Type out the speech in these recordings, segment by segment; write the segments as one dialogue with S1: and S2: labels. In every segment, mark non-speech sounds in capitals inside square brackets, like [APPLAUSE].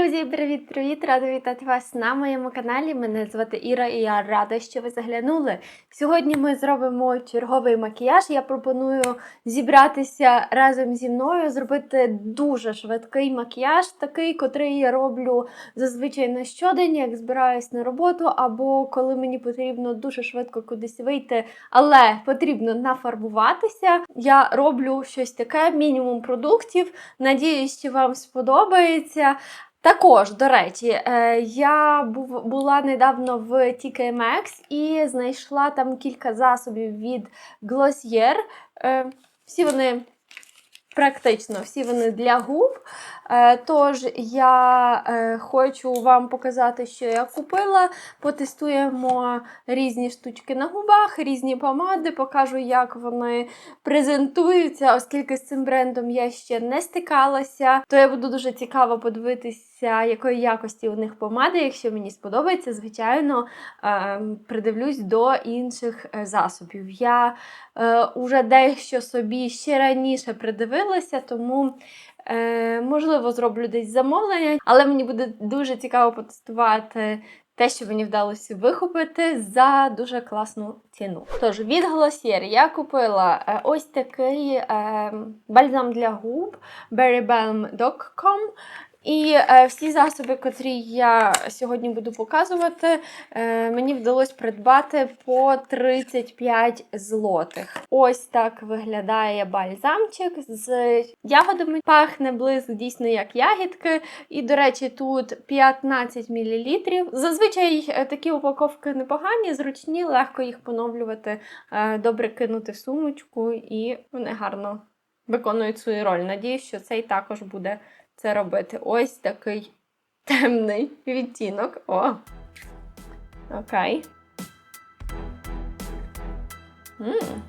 S1: Друзі, привіт-привіт! Рада вітати вас на моєму каналі. Мене звати Іра і я рада, що ви заглянули. Сьогодні ми зробимо черговий макіяж. Я пропоную зібратися разом зі мною, зробити дуже швидкий макіяж, такий, котрий я роблю зазвичай на щодень, як збираюсь на роботу, або коли мені потрібно дуже швидко кудись вийти, але потрібно нафарбуватися. Я роблю щось таке, мінімум продуктів. Надіюсь, що вам сподобається. Також, до речі, е, я була недавно в TKMX і знайшла там кілька засобів від Glossier. Е, Всі вони практично всі вони для губ. Е, Тож я е, хочу вам показати, що я купила. Потестуємо різні штучки на губах, різні помади, покажу, як вони презентуються, оскільки з цим брендом я ще не стикалася. То я буду дуже цікаво подивитися, якої якості у них помади. Якщо мені сподобається, звичайно, е, придивлюсь до інших засобів. Я е, уже дещо собі ще раніше придивилася, тому. Е, можливо, зроблю десь замовлення, але мені буде дуже цікаво потестувати те, що мені вдалося вихопити за дуже класну ціну. Тож, від Glossier я купила е, ось такий е, бальзам для губ berrybalm.com. І е, всі засоби, котрі я сьогодні буду показувати, е, мені вдалося придбати по 35 злотих. Ось так виглядає бальзамчик з ягодами. Пахне близько дійсно як ягідки. І, до речі, тут 15 мл. Зазвичай е, такі упаковки непогані, зручні, легко їх поновлювати, е, добре кинути в сумочку, і вони гарно виконують свою роль. Надіюсь, що цей також буде це робити. Ось такий темний відтінок. О! Окей. М.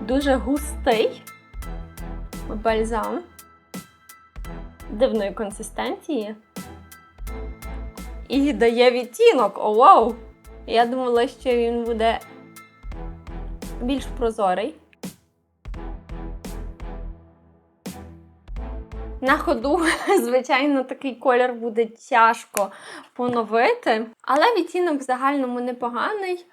S1: Дуже густий бальзам дивної консистенції. І дає відтінок. О, вау! Я думала, що він буде більш прозорий. На ходу, [LAUGHS] звичайно, такий колір буде тяжко поновити, але відтінок в загальному непоганий.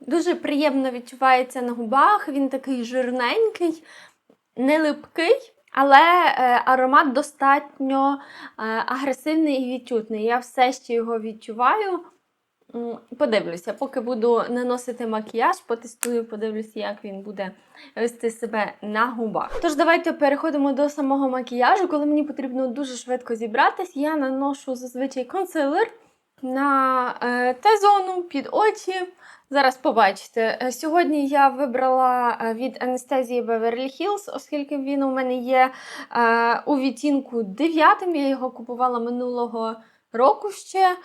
S1: Дуже приємно відчувається на губах, він такий жирненький, не липкий, але е, аромат достатньо е, агресивний і відчутний. Я все ще його відчуваю. Подивлюся, поки буду наносити макіяж, потестую, подивлюся, як він буде вести себе на губах. Тож давайте переходимо до самого макіяжу. Коли мені потрібно дуже швидко зібратись, я наношу зазвичай консилер на е, Т-зону під очі. Зараз побачите. Е, Сьогодні я вибрала е, від Анестезії Beverly Hills, оскільки він у мене є е, у відтінку 9. Я його купувала минулого року ще.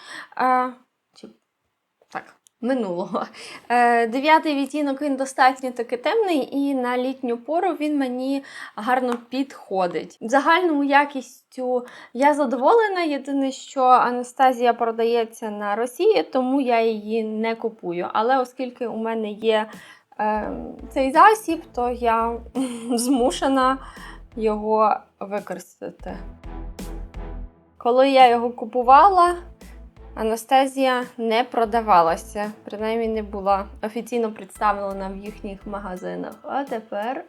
S1: Так, минулого. Е, Дев'ятий відтінок він достатньо таки темний, і на літню пору він мені гарно підходить. Загальною якістю я задоволена. Єдине, що Анастазія продається на Росії, тому я її не купую. Але оскільки у мене є е, цей засіб, то я [LAUGHS] змушена його використати. Коли я його купувала, Анестезія не продавалася, принаймні не була офіційно представлена в їхніх магазинах. А тепер,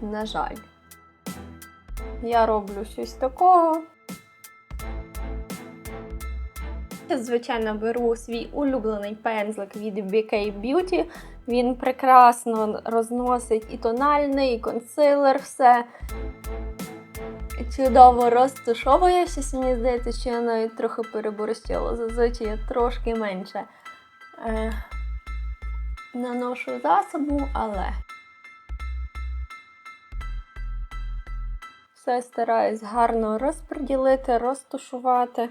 S1: на жаль, я роблю щось такого. Звичайно, беру свій улюблений пензлик від BK Beauty. Він прекрасно розносить і тональний, і консилер, все чудово розташовує. Щось мені здається, що я навіть трохи переборщила. Зазвичай я трошки менше е, наношу засобу, але все стараюсь гарно розподілити, розташувати.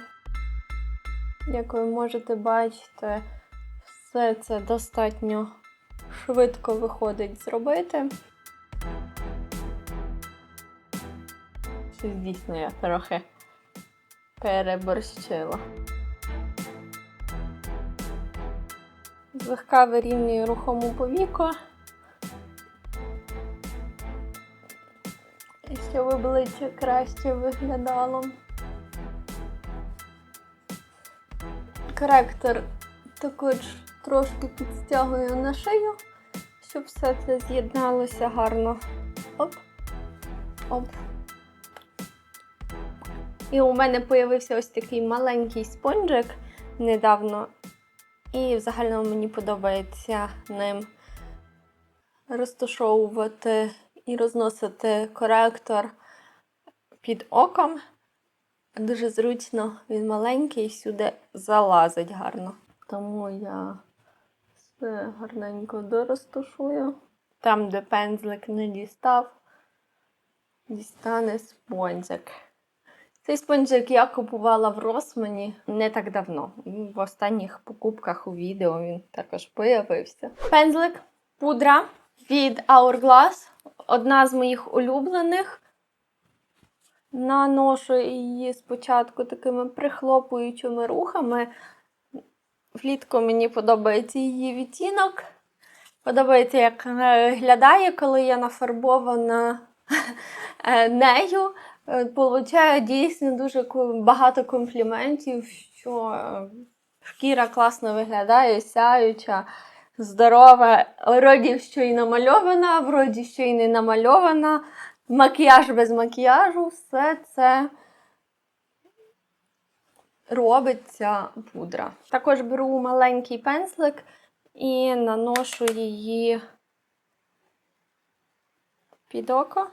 S1: Як ви можете бачити, все це достатньо швидко виходить зробити. Дійсно я трохи переборщила. Злегка вирівнюю рухому повіку. щоб обличчя краще виглядало. Коректор також трошки підстягую на шию, щоб все це з'єдналося гарно. Оп. Оп. І у мене з'явився ось такий маленький спонжик недавно. І взагалі мені подобається ним розташовувати і розносити коректор під оком. Дуже зручно, він маленький, всюди залазить гарно. Тому я все гарненько дорозташую. Там, де пензлик не дістав, дістане спонжик. Цей спонжик я купувала в Росмані не так давно. В останніх покупках у відео він також появився. Пензлик, пудра від Hourglass. Одна з моїх улюблених. Наношу її спочатку такими прихлопуючими рухами. Влітку мені подобається її відтінок. Подобається, як виглядає, коли я нафарбована [LAUGHS] е, нею. Е, Получаю дійсно дуже багато компліментів, що е, шкіра класно виглядає, сяюча, здорова. Вроді що і намальована, вроді що і не намальована. Макіяж без макіяжу, все це робить ця пудра. Також беру маленький пензлик і наношу її під око.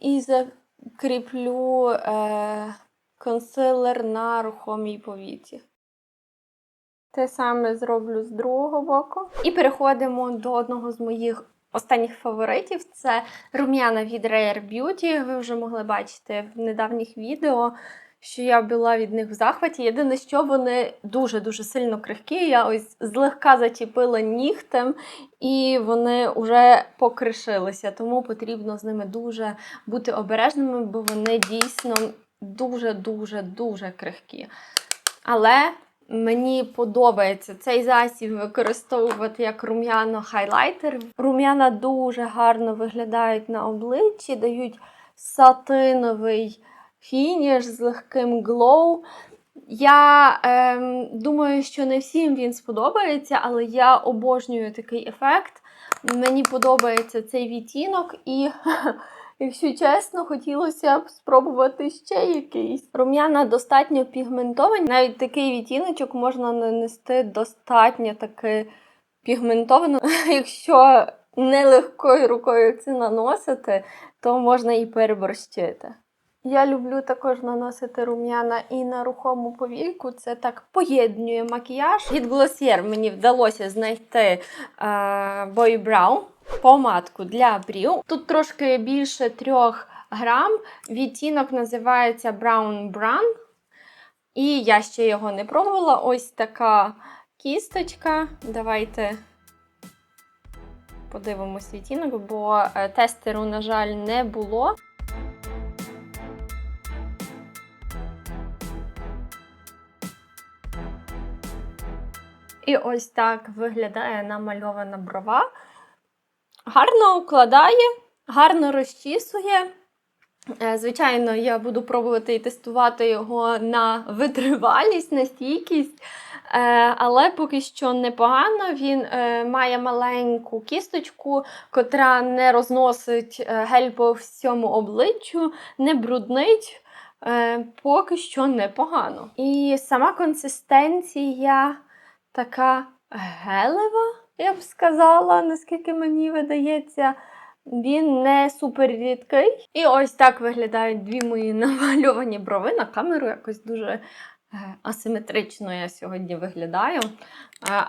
S1: І закріплю е, консилер на рухомій повіті. Те саме зроблю з другого боку. І переходимо до одного з моїх останніх фаворитів. Це рум'яна від Rare Beauty. Ви вже могли бачити в недавніх відео, що я була від них в захваті. Єдине, що вони дуже-дуже сильно крихкі. Я ось злегка зачепила нігтем, і вони вже покришилися. Тому потрібно з ними дуже бути обережними, бо вони дійсно дуже-дуже дуже крихкі. Але Мені подобається цей засіб використовувати як рум'яно-хайлайтер. Рум'яна дуже гарно виглядають на обличчі, дають сатиновий фініш з легким глоу. Я ем, думаю, що не всім він сподобається, але я обожнюю такий ефект. Мені подобається цей відтінок і. [LAUGHS] Якщо чесно, хотілося б спробувати ще якийсь. Рум'яна достатньо пігментовані. Навіть такий відтіночок можна нанести достатньо таки пігментовано. [LAUGHS] Якщо нелегкою рукою це наносити, то можна і переборщити. Я люблю також наносити рум'яна і на рухому повійку. Це так поєднує макіяж. Від Glossier мені вдалося знайти е, Boy Brown помадку для брів. Тут трошки більше 3 грам. Відтінок називається Brown Brown. І я ще його не пробувала. Ось така кісточка. Давайте подивимось відтінок, бо е, тестеру, на жаль, не було. І ось так виглядає намальована брова. Гарно укладає, гарно розчісує. Е, Звичайно, я буду пробувати і тестувати його на витривалість, на стійкість. Е, Але поки що непогано. Він е, має маленьку кісточку, котра не розносить гель по всьому обличчю, не бруднить. Поки що непогано. І сама консистенція така гелева, я б сказала, наскільки мені видається. Він не супер рідкий. І ось так виглядають дві мої [LAUGHS] намальовані брови. На камеру якось дуже е, асиметрично я сьогодні виглядаю. Е,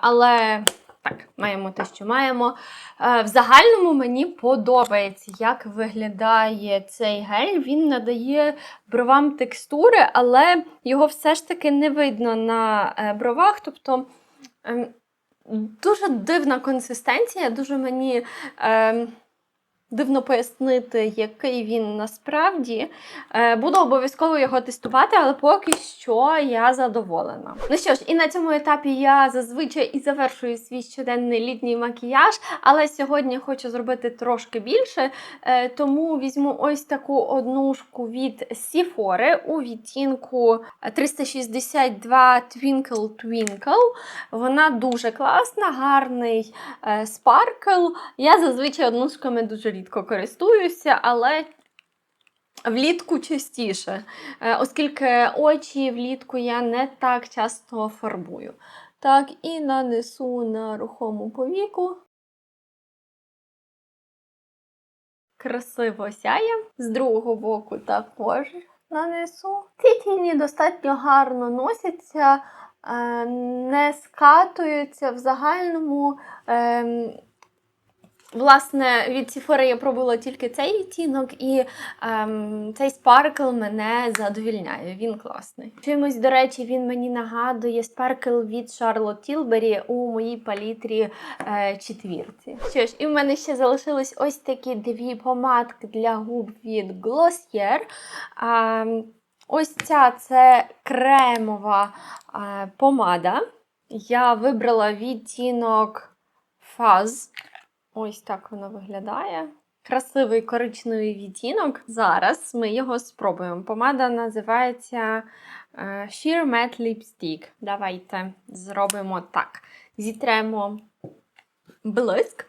S1: Але так, маємо те, що маємо. Е, В загальному мені подобається, як виглядає цей гель. Він надає бровам текстури, але його все ж таки не видно на бровах. Тобто дуже дивна консистенція, дуже мені. ем, дивно пояснити, який він насправді. Е, Буду обов'язково його тестувати, але поки що я задоволена. Ну що ж, і на цьому етапі я зазвичай і завершую свій щоденний літній макіяж, але сьогодні хочу зробити трошки більше, е, тому візьму ось таку однушку від Sephora у відтінку 362 Twinkle Twinkle. Вона дуже класна, гарний е, спаркл. Я зазвичай однушками дуже рідко користуюся, але влітку частіше, е, оскільки очі влітку я не так часто фарбую. Так, і нанесу на рухому повіку. Красиво сяє. З другого боку також нанесу. Ці тіні достатньо гарно носяться, е, не скатуються в загальному. Власне, від Sephora я пробувала тільки цей відтінок, і ем, цей спаркл мене задовільняє. Він класний. Чимось, до речі, він мені нагадує спаркл від Charlotte Tilbury у моїй палітрі е, четвірці. Що ж, і в мене ще залишились ось такі дві помадки для губ від Glossier. Ем, ось ця це кремова е, помада. Я вибрала відтінок Fuzz. Ось так воно виглядає. Красивий коричневий відтінок. Зараз ми його спробуємо. Помада називається е, Sheer Matte Lipstick. Давайте зробимо так. Зітремо блиск.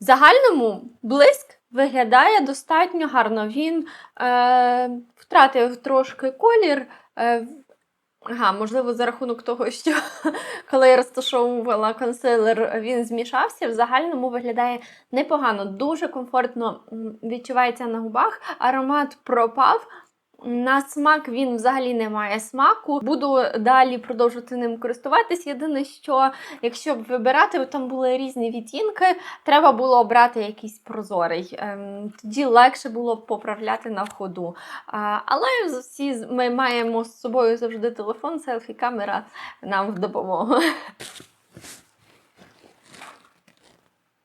S1: В загальному блиск виглядає достатньо гарно. Він е, втратив трошки колір. Е, Ага, можливо, за рахунок того, що [LAUGHS] коли я розташовувала консилер, він змішався. В загальному виглядає непогано, дуже комфортно відчувається на губах. Аромат пропав. На смак він взагалі не має смаку. Буду далі продовжувати ним користуватись. Єдине, що якщо б вибирати, там були різні відтінки, треба було обрати якийсь прозорий. Ем, тоді легше було б поправляти на входу. А, але всі ми маємо з собою завжди телефон, селфі-камера нам в допомогу. [LAUGHS]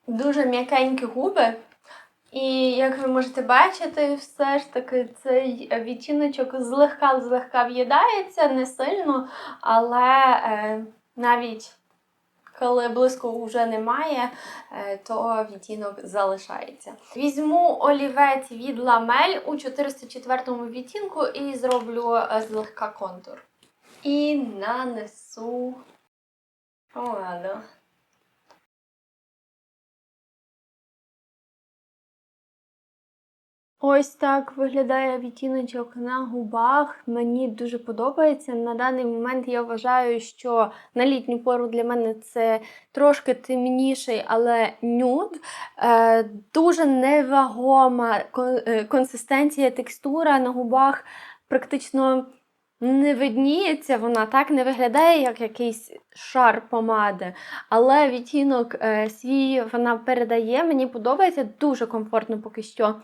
S1: Дуже м'якенькі губи. І як ви можете бачити, все ж таки цей відтіночок злегка-злегка в'їдається, не сильно, але е, навіть коли блиску вже немає, е, то відтінок залишається. Візьму олівець від ламель у 404 відтінку і зроблю е, злегка контур. І нанесу помаду. Ось так виглядає відтіночок на губах. Мені дуже подобається. На даний момент я вважаю, що на літню пору для мене це трошки темніший, але нюд. Е, дуже невагома е, консистенція, текстура на губах практично не видніється вона, так не виглядає як якийсь шар помади. Але відтінок е, свій вона передає. Мені подобається, дуже комфортно поки що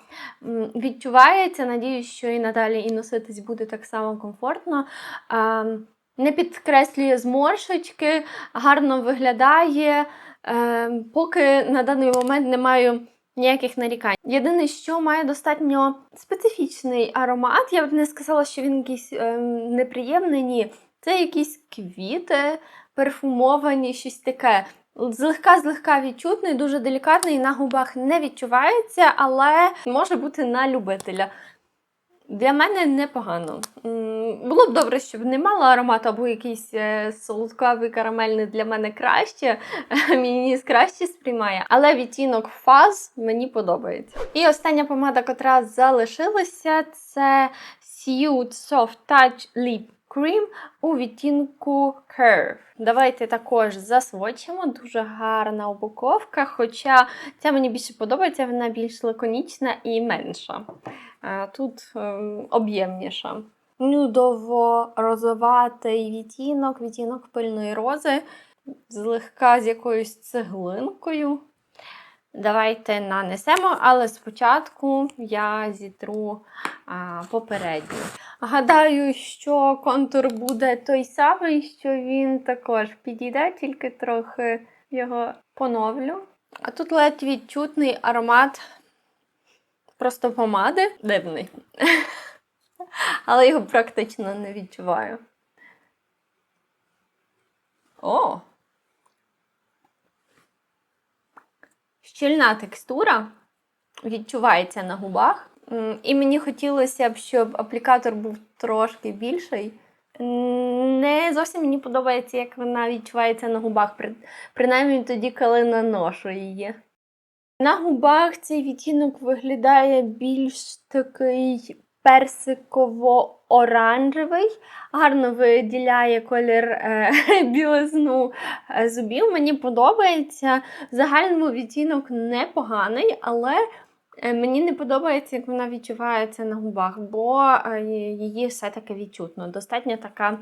S1: відчувається. Надіюсь, що і надалі і носитись буде так само комфортно. Не підкреслює зморшечки, гарно виглядає. Е, поки на даний момент не маю ніяких нарікань. Єдине, що має достатньо специфічний аромат. Я б не сказала, що він якийсь ем, неприємний. Ні. Це якісь квіти, перфумовані, щось таке. Злегка-злегка відчутний, дуже делікатний, на губах не відчувається, але може бути на любителя. Для мене непогано. Було б добре, щоб не мало аромату, або якийсь е, солодкавий карамельний для мене краще. [LAUGHS] Мій ніс краще сприймає. Але відтінок фаз мені подобається. І остання помада, котра залишилася, це Suit Soft Touch Lip Cream у відтінку Curve. Давайте також засвочимо. Дуже гарна упаковка, хоча ця мені більше подобається, вона більш лаконічна і менша. Тут ем, об'ємніша. Нюдово-розоватий відтінок, відтінок пильної рози, злегка з якоюсь цеглинкою. Давайте нанесемо, але спочатку я зітру а, попередній. Гадаю, що контур буде той самий, що він також підійде, тільки трохи його поновлю. А тут ледь відчутний аромат просто помади. Дивний. [LAUGHS] Але його практично не відчуваю. О! Щільна текстура відчувається на губах. І мені хотілося б, щоб аплікатор був трошки більший. Не зовсім мені подобається, як вона відчувається на губах, принаймні тоді, коли наношу її. На губах цей відтінок виглядає більш такий персиково-оранжевий, гарно виділяє колір е, [LAUGHS] білизну е, зубів. Мені подобається. Загальному відтінок непоганий, але мені не подобається, як вона відчувається на губах, бо е, її все-таки відчутно. Достатньо така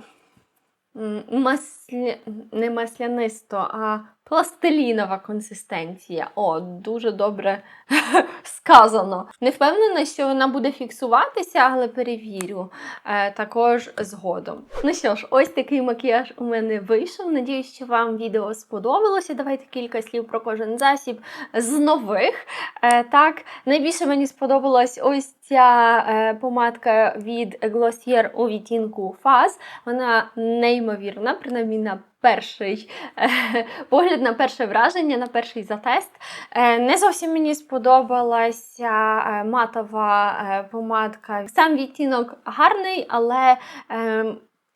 S1: маслі... не маслянисто, а пластилінова консистенція. О, дуже добре [LAUGHS] сказано. Не впевнена, що вона буде фіксуватися, але перевірю е, також згодом. Ну що ж, ось такий макіяж у мене вийшов. Надіюсь, що вам відео сподобалося. Давайте кілька слів про кожен засіб з нових. Е, так, найбільше мені сподобалась ось ця е, помадка від Glossier у відтінку Fuzz. Вона неймовірна, принаймні на перший е, погляд, на перше враження, на перший затест. Е, не зовсім мені сподобалася е, матова помадка. Сам відтінок гарний, але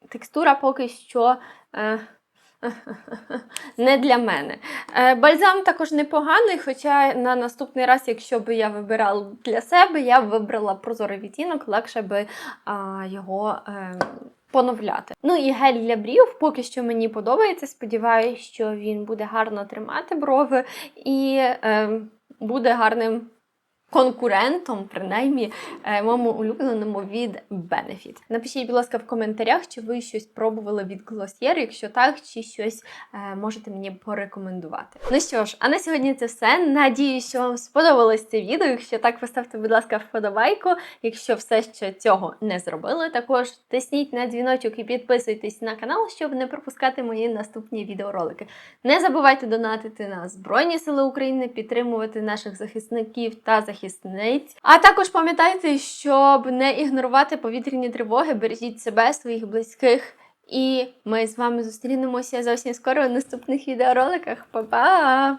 S1: текстура поки що. [LAUGHS] Не для мене. Бальзам також непоганий, хоча на наступний раз, якщо б я вибирала для себе, я б вибрала прозорий відтінок, легше би його поновляти. Ну і гель для брів поки що мені подобається. Сподіваюся, що він буде гарно тримати брови і е, буде гарним конкурентом, принаймні, е, моєму улюбленому від Benefit. Напишіть, будь ласка, в коментарях, чи ви щось пробували від Glossier, якщо так, чи щось е, можете мені порекомендувати. Ну що ж, а на сьогодні це все. Надію, що вам сподобалось це відео. Якщо так, поставте, будь ласка, вподобайку. Якщо все ще цього не зробили, також тисніть на дзвіночок і підписуйтесь на канал, щоб не пропускати мої наступні відеоролики. Не забувайте донатити на Збройні Сили України, підтримувати наших захисників та захисниць. А також пам'ятайте, щоб не ігнорувати повітряні тривоги, бережіть себе, своїх близьких. І ми з вами зустрінемося зовсім скоро у наступних відеороликах. Па-па!